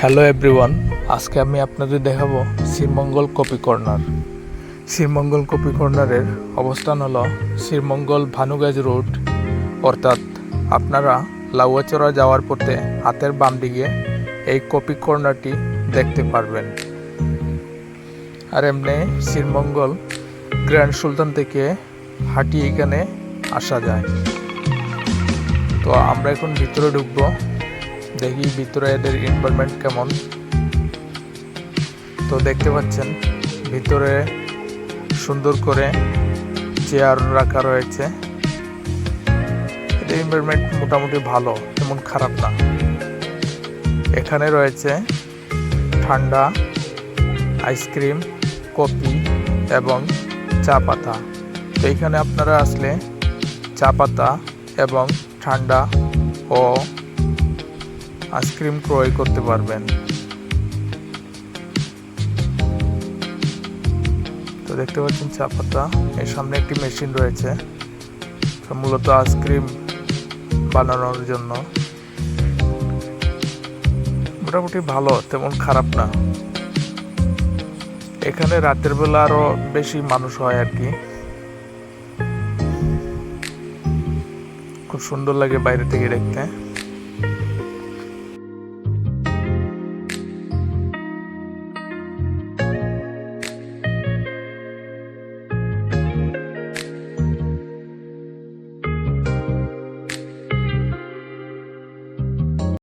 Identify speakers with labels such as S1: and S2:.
S1: Hello everyone আজকে আমি আপনাদের দেখাবো Sreemangal copy corner. Sreemangal copy কর্নারের অবস্থান হলো শ্রীমঙ্গল ভানুগাজ রোড। অর্থাৎ আপনারা লাউয়াচড়া যাওয়ার পথে হাতের বাম দিকে এই কপি কর্নারটি দেখতে পারবেন। আর এমনি শ্রীমঙ্গল গ্র্যান্ড সুলতান থেকে হাঁটি এখানে আসা যায়। তো আমরা এখন ভিতরে ঢুকবো। দেখি ভিতরে এদের এনভায়রনমেন্ট কেমন। তো দেখতে পাচ্ছেন, ভিতরে সুন্দর করে চেয়ার রাখা রয়েছে। এদের এনভায়রনমেন্ট মোটামুটি ভালো, তেমন খারাপ না। এখানে রয়েছে ঠান্ডা আইসক্রিম কফি এবং চা পাতা। তো এখানে আপনারা আসলে চা পাতা এবং ঠান্ডা ও আইসক্রিম ক্রয় করতে পারবেন। তো দেখতে পাচ্ছেন চা পাতা এর সামনে একটি মেশিন রয়েছে মূলত আইসক্রিম বানানোর জন্য। মোটামুটি ভালো, তেমন খারাপ না। এখানে রাতের বেলা আরও বেশি মানুষ হয় আর কি। খুব সুন্দর লাগে বাইরে থেকে দেখতে।